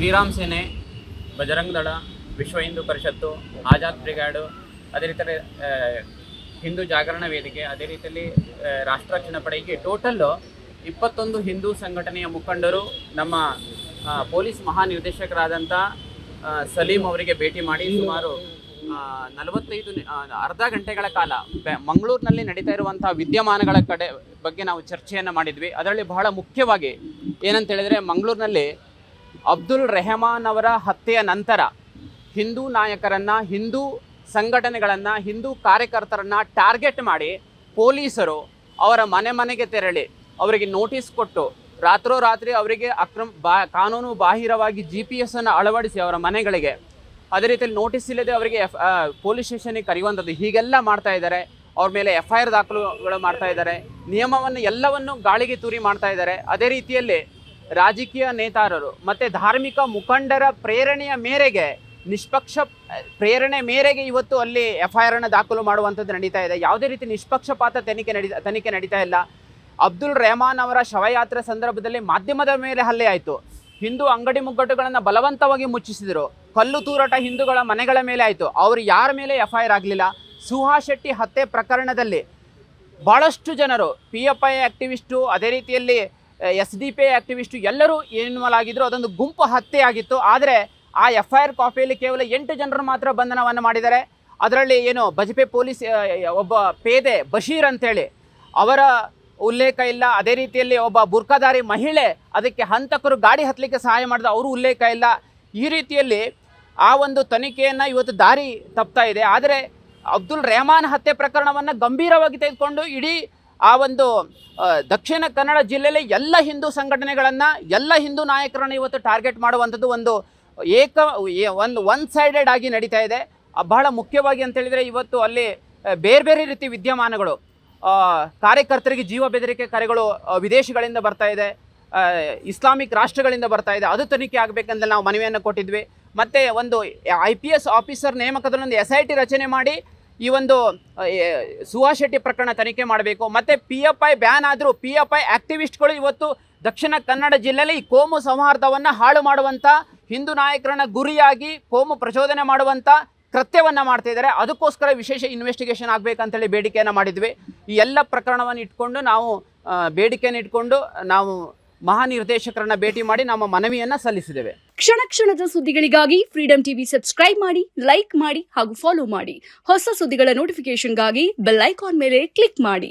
ಶ್ರೀರಾಮ್ ಸೇನೆ, ಬಜರಂಗ್ ದಳ, ವಿಶ್ವ ಹಿಂದೂ ಪರಿಷತ್ತು, ಆಜಾದ್ ಬ್ರಿಗೇಡು, ಅದೇ ರೀತಿ ಹಿಂದೂ ಜಾಗರಣ ವೇದಿಕೆ, ಅದೇ ರೀತಿಯಲ್ಲಿ ರಾಷ್ಟ್ರ ರಕ್ಷಣಾ ಪಡೆ ಹೀಗೆ ಟೋಟಲ್ಲು ಇಪ್ಪತ್ತೊಂದು ಹಿಂದೂ ಸಂಘಟನೆಯ ಮುಖಂಡರು, ನಮ್ಮ ಪೊಲೀಸ್ ಮಹಾನಿರ್ದೇಶಕರಾದಂಥ ಸಲೀಂ ಅವರಿಗೆ ಭೇಟಿ ಮಾಡಿ ಸುಮಾರು ನಲವತ್ತೈದು ಅರ್ಧ ಗಂಟೆಗಳ ಕಾಲ ಮಂಗಳೂರಿನಲ್ಲಿ ನಡೀತಾ ಇರುವಂತಹ ವಿದ್ಯಮಾನಗಳ ಕಡೆ ಬಗ್ಗೆ ನಾವು ಚರ್ಚೆಯನ್ನು ಮಾಡಿದ್ವಿ. ಅದರಲ್ಲಿ ಬಹಳ ಮುಖ್ಯವಾಗಿ ಏನಂತ ಹೇಳಿದ್ರೆ, ಮಂಗಳೂರಿನಲ್ಲಿ ಅಬ್ದುಲ್ ರೆಹಮಾನ್ ಅವರ ಹತ್ಯೆಯ ನಂತರ ಹಿಂದೂ ನಾಯಕರನ್ನು, ಹಿಂದೂ ಸಂಘಟನೆಗಳನ್ನು, ಹಿಂದೂ ಕಾರ್ಯಕರ್ತರನ್ನು ಟಾರ್ಗೆಟ್ ಮಾಡಿ ಪೊಲೀಸರು ಅವರ ಮನೆ ಮನೆಗೆ ತೆರಳಿ ಅವರಿಗೆ ನೋಟಿಸ್ ಕೊಟ್ಟು ರಾತ್ರೋರಾತ್ರಿ ಅವರಿಗೆ ಅಕ್ರಮ ಬಾ, ಕಾನೂನು ಬಾಹಿರವಾಗಿ ಜಿ ಪಿ ಎಸ್ಸನ್ನು ಅಳವಡಿಸಿ ಅವರ ಮನೆಗಳಿಗೆ ಅದೇ ರೀತಿಯಲ್ಲಿ ನೋಟಿಸ್ ಇಲ್ಲದೆ ಅವರಿಗೆ ಎಫ್ ಪೊಲೀಸ್ ಸ್ಟೇಷನಿಗೆ ಕರೆಯುವಂಥದ್ದು ಹೀಗೆಲ್ಲ ಮಾಡ್ತಾ ಇದ್ದಾರೆ. ಅವ್ರ ಮೇಲೆ ಎಫ್ ಐ ಆರ್ ದಾಖಲುಗಳು ಮಾಡ್ತಾ ಇದ್ದಾರೆ. ನಿಯಮವನ್ನು ಎಲ್ಲವನ್ನು ಗಾಳಿಗೆ ತೂರಿ ಮಾಡ್ತಾ ಇದ್ದಾರೆ. ಅದೇ ರೀತಿಯಲ್ಲಿ ರಾಜಕೀಯ ನೇತಾರರು ಮತ್ತು ಧಾರ್ಮಿಕ ಮುಖಂಡರ ಪ್ರೇರಣೆಯ ಮೇರೆಗೆ ನಿಷ್ಪಕ್ಷ, ಪ್ರೇರಣೆ ಮೇರೆಗೆ ಇವತ್ತು ಅಲ್ಲಿ ಎಫ್ ಐ ದಾಖಲು ಮಾಡುವಂಥದ್ದು ನಡೀತಾ ಇದೆ. ಯಾವುದೇ ರೀತಿ ನಿಷ್ಪಕ್ಷಪಾತ ತನಿಖೆ ನಡೀ, ತನಿಖೆ ನಡೀತಾ ಇಲ್ಲ. ಅಬ್ದುಲ್ ರೆಹಮಾನ್ ಅವರ ಶವಯಾತ್ರೆ ಸಂದರ್ಭದಲ್ಲಿ ಮಾಧ್ಯಮದ ಮೇಲೆ ಹಲ್ಲೆ ಆಯಿತು. ಹಿಂದೂ ಅಂಗಡಿ ಮುಗ್ಗಟ್ಟುಗಳನ್ನು ಬಲವಂತವಾಗಿ ಮುಚ್ಚಿಸಿದರು. ಕಲ್ಲು ತೂರಾಟ ಹಿಂದೂಗಳ ಮನೆಗಳ ಮೇಲೆ ಆಯಿತು. ಅವರು ಯಾರ ಮೇಲೆ ಎಫ್ ಐ ಆರ್ ಆಗಲಿಲ್ಲ? ಸುಹಾ ಶೆಟ್ಟಿ ಹತ್ಯೆ ಪ್ರಕರಣದಲ್ಲಿ ಭಾಳಷ್ಟು ಜನರು ಪಿ ಎಫ್ ಐ ಆ್ಯಕ್ಟಿವಿಸ್ಟು ಅದೇ ರೀತಿಯಲ್ಲಿ ಎಸ್ ಡಿ ಪಿ ಆ್ಯಕ್ಟಿವಿಸ್ಟು ಎಲ್ಲರೂ ಇನ್ವಾಲ್ವ್ ಆಗಿದ್ರು, ಅದೊಂದು ಗುಂಪು ಹತ್ಯೆ ಆಗಿತ್ತು ಆದರೆ ಆ ಎಫ್ ಐ ಆರ್ ಕಾಪಿಯಲ್ಲಿ ಕೇವಲ ಎಂಟು ಜನರು ಮಾತ್ರ ಬಂಧನವನ್ನು ಮಾಡಿದ್ದಾರೆ. ಅದರಲ್ಲಿ ಏನು ಬಜಪೆ ಪೊಲೀಸ್ ಒಬ್ಬ ಪೇದೆ ಬಶೀರ್ ಅಂತೇಳಿ, ಅವರ ಉಲ್ಲೇಖ ಇಲ್ಲ. ಅದೇ ರೀತಿಯಲ್ಲಿ ಒಬ್ಬ ಬುರ್ಕಾದಾರಿ ಮಹಿಳೆ ಅದಕ್ಕೆ ಹಂತಕರು ಗಾಡಿ ಹತ್ತಲಿಕ್ಕೆ ಸಹಾಯ ಮಾಡಿದ ಅವರು ಉಲ್ಲೇಖ ಇಲ್ಲ. ಈ ರೀತಿಯಲ್ಲಿ ಆ ಒಂದು ತನಿಖೆಯನ್ನು ಇವತ್ತು ದಾರಿ ತಪ್ತಾ ಇದೆ. ಆದರೆ ಅಬ್ದುಲ್ ರೆಹಮಾನ್ ಹತ್ಯೆ ಪ್ರಕರಣವನ್ನು ಗಂಭೀರವಾಗಿ ತೆಗೆದುಕೊಂಡು ಇಡೀ ಆ ಒಂದು ದಕ್ಷಿಣ ಕನ್ನಡ ಜಿಲ್ಲೆಯಲ್ಲಿ ಎಲ್ಲ ಹಿಂದೂ ಸಂಘಟನೆಗಳನ್ನು, ಎಲ್ಲ ಹಿಂದೂ ನಾಯಕರನ್ನು ಇವತ್ತು ಟಾರ್ಗೆಟ್ ಮಾಡುವಂಥದ್ದು ಒಂದು ಏಕ ಒಂದು ಒನ್ ಸೈಡೆಡ್ ಆಗಿ ನಡೀತಾ ಇದೆ. ಬಹಳ ಮುಖ್ಯವಾಗಿ ಅಂತೇಳಿದರೆ ಇವತ್ತು ಅಲ್ಲಿ ಬೇರೆ ಬೇರೆ ರೀತಿ ವಿದ್ಯಮಾನಗಳು ಕಾರ್ಯಕರ್ತರಿಗೆ ಜೀವ ಬೆದರಿಕೆ ಕರೆಗಳು ವಿದೇಶಗಳಿಂದ ಬರ್ತಾ ಇದೆ ಇಸ್ಲಾಮಿಕ್ ರಾಷ್ಟ್ರಗಳಿಂದ ಬರ್ತಾ ಇದೆ. ಅದು ತನಿಖೆ ಆಗಬೇಕಂತ ನಾವು ಮನವಿಯನ್ನು ಕೊಟ್ಟಿದ್ವಿ. ಮತ್ತು ಒಂದು ಐ ಪಿ ಎಸ್ ಆಫೀಸರ್ ನೇಮಕದಲ್ಲೊಂದು ಎಸ್ ಐ ಟಿ ರಚನೆ ಮಾಡಿ ಈ ಒಂದು ಸುಹಾಸ್ ಶೆಟ್ಟಿ ಪ್ರಕರಣ ತನಿಖೆ ಮಾಡಬೇಕು. ಮತ್ತು ಪಿ ಎಫ್ ಐ ಬ್ಯಾನ್ ಆದರೂ ಪಿ ಎಫ್ ಐ ಆ್ಯಕ್ಟಿವಿಸ್ಟ್ಗಳು ಇವತ್ತು ದಕ್ಷಿಣ ಕನ್ನಡ ಜಿಲ್ಲೆಯಲ್ಲಿ ಈ ಕೋಮು ಸೌಹಾರ್ದವನ್ನು ಹಾಳು ಮಾಡುವಂಥ ಹಿಂದೂ ನಾಯಕರನ್ನ ಗುರಿಯಾಗಿ ಕೋಮು ಪ್ರಚೋದನೆ ಮಾಡುವಂಥ ಕೃತ್ಯವನ್ನು ಮಾಡ್ತಾ ಇದ್ದಾರೆ. ಅದಕ್ಕೋಸ್ಕರ ವಿಶೇಷ ಇನ್ವೆಸ್ಟಿಗೇಷನ್ ಆಗಬೇಕಂತೇಳಿ ಬೇಡಿಕೆಯನ್ನು ಮಾಡಿದ್ವಿ. ಈ ಎಲ್ಲ ಪ್ರಕರಣವನ್ನು ಇಟ್ಕೊಂಡು ನಾವು ಬೇಡಿಕೆಯನ್ನು ಇಟ್ಕೊಂಡು ನಾವು ಮಹಾನಿರ್ದೇಶಕರನ್ನ ಭೇಟಿ ಮಾಡಿ ನಮ್ಮ ಮನವಿಯನ್ನು ಸಲ್ಲಿಸಿದ್ದೇವೆ. ಕ್ಷಣ ಕ್ಷಣದ ಸುದ್ದಿಗಳಿಗಾಗಿ ಫ್ರೀಡಂ ಟಿವಿ ಸಬ್ಸ್ಕ್ರೈಬ್ ಮಾಡಿ ಲೈಕ್ ಮಾಡಿ ಹಾಗೂ ಫಾಲೋ ಮಾಡಿ. ಹೊಸ ಸುದ್ದಿಗಳ ನೋಟಿಫಿಕೇಶನ್ಗಾಗಿ ಬೆಲ್ ಐಕಾನ್ ಮೇಲೆ ಕ್ಲಿಕ್ ಮಾಡಿ.